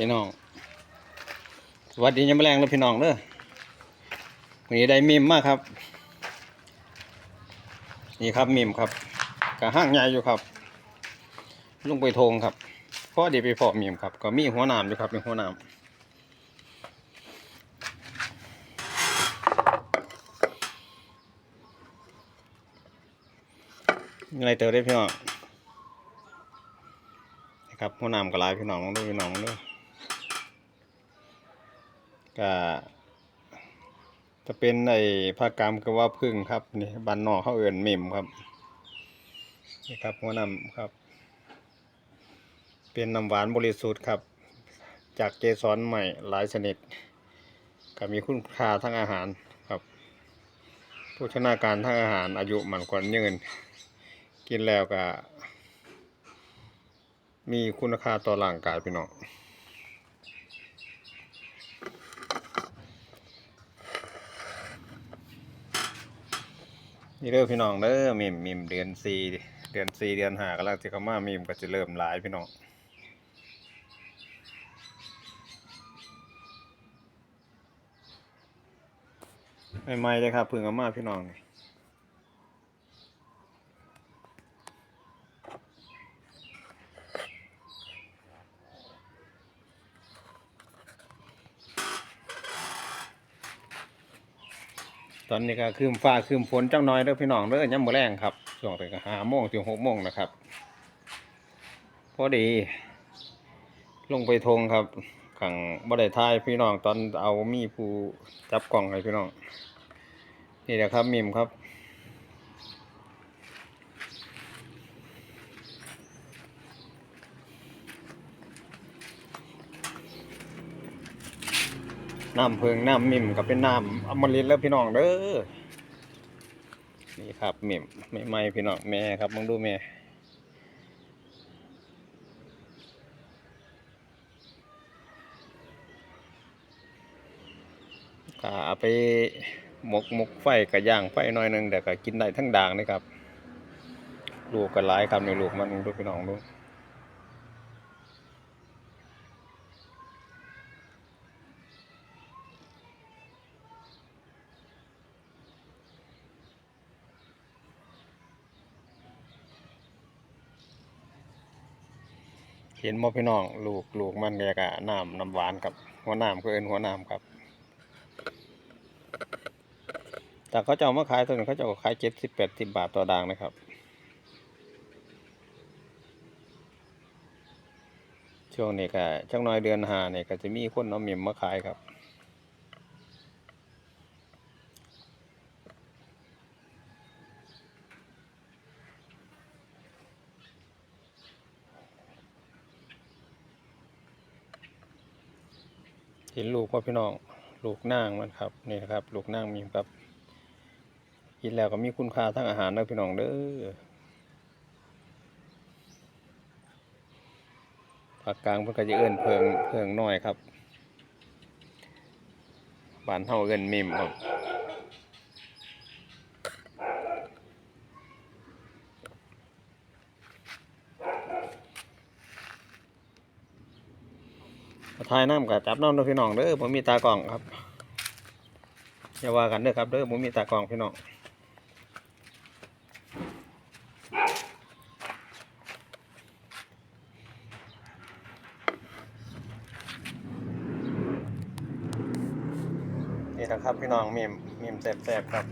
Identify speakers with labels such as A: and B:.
A: พี่น้อง สวัสดียามแมลงแล้วพี่น้องเด้อวันนี้ได้มิมมากครับ นี่ครับมิมครับกระห้างใหญ่อยู่ครับ ลุงไปทงครับพ่อดีไปพอมิมครับ ก็มีหัวหนามอยู่ครับมีหัวหนามอะไรเติมได้พี่น้องนะครับหัวหนามกับลายพี่น้องด้วยพี่น้องด้วย ก็จะเป็นในภาคกรรมก็ว่าพึ่งครับนี่บ้านนอกเขาเอื่นมิมครับนี่ครับหัวหนาครับ เป็นน้ำหวานบริสุทธิ์ครับ จากเกสรใหม่หลายชนิดก็มีคุณค่าทั้งอาหารครับโภชนาการทั้งอาหารอายุมันกว่ายืนกินแล้วก็มีคุณค่าต่อร่างกายพี่น้อง นี่เด้อพี่น้องเด้อมิมมิมเดือนสี่เดือนสี่เดือนห้ากำลังจะเข้ามามิมก็จะเริ่มหลายพี่น้องใหม่ๆเลยครับเพึ่งเอามาพี่น้องนี่ ตอนนี้ก็คืมฟ้าคืมฝนจังน้อยเด้อพี่น้องเด้อยามมื้อแรงครับช่วงเป็นก็ห้าโมงถึงหกโมงนะครับพอดี ลงไปทงครับขังบ่ได้ทายพี่น้องตอนเอามีผู้จับกล่องให้พี่น้องนี่แหละครับมิมครับ น้ำเพิงน้ำมิมก็เป็นน้ำอมฤตแล้วพี่น้องเด้อนี่ครับมิมไม่ไม่พี่น้องแม่ครับมึงดูแม่ก็เอาไปหมกหมกไฟกับย่างไฟหน่อยหนึงแต่ก็กินได้ทั้งด่างนะครับ ลูกก็หลายครับในลูกมันดูพี่น้องดู เห็นมอพี่น้อง ลูกลูกมันแกกะน้ำน้ำหวานกับ หัวน้ำก็เอินหัวน้ำครับ แต่เขาจะเอามาขายตัวนึงเขาจะเอาขายเจ็ดสิบแปดสิบบาทต่อด่างนะครับ ช่วงนี้ก็ช่างน้อยเดือนหาเนี่ยก็จะมีคนเอาเมีมมาขายครับ เห็นลูกพ่อพี่น้องลูกนางมันครับนี่นะครับ ลูกนางมีครับกินแล้วก็มีคุณค่าทั้งอาหารนะพี่น้องเด้อผักกลางเพิ่นก็จะเอื้นเพิงเพิงน้อยครับบานเท่าเอื้นมิมครับ ทายน้ำกับจับน้ำเด้อพี่น้องเด้อผมมีตากล้องครับอย่าว่ากันเด้อครับเด้อผมมีตากล้องพี่น้องนี่นะครับพี่น้องมีมมีมแสบๆครับ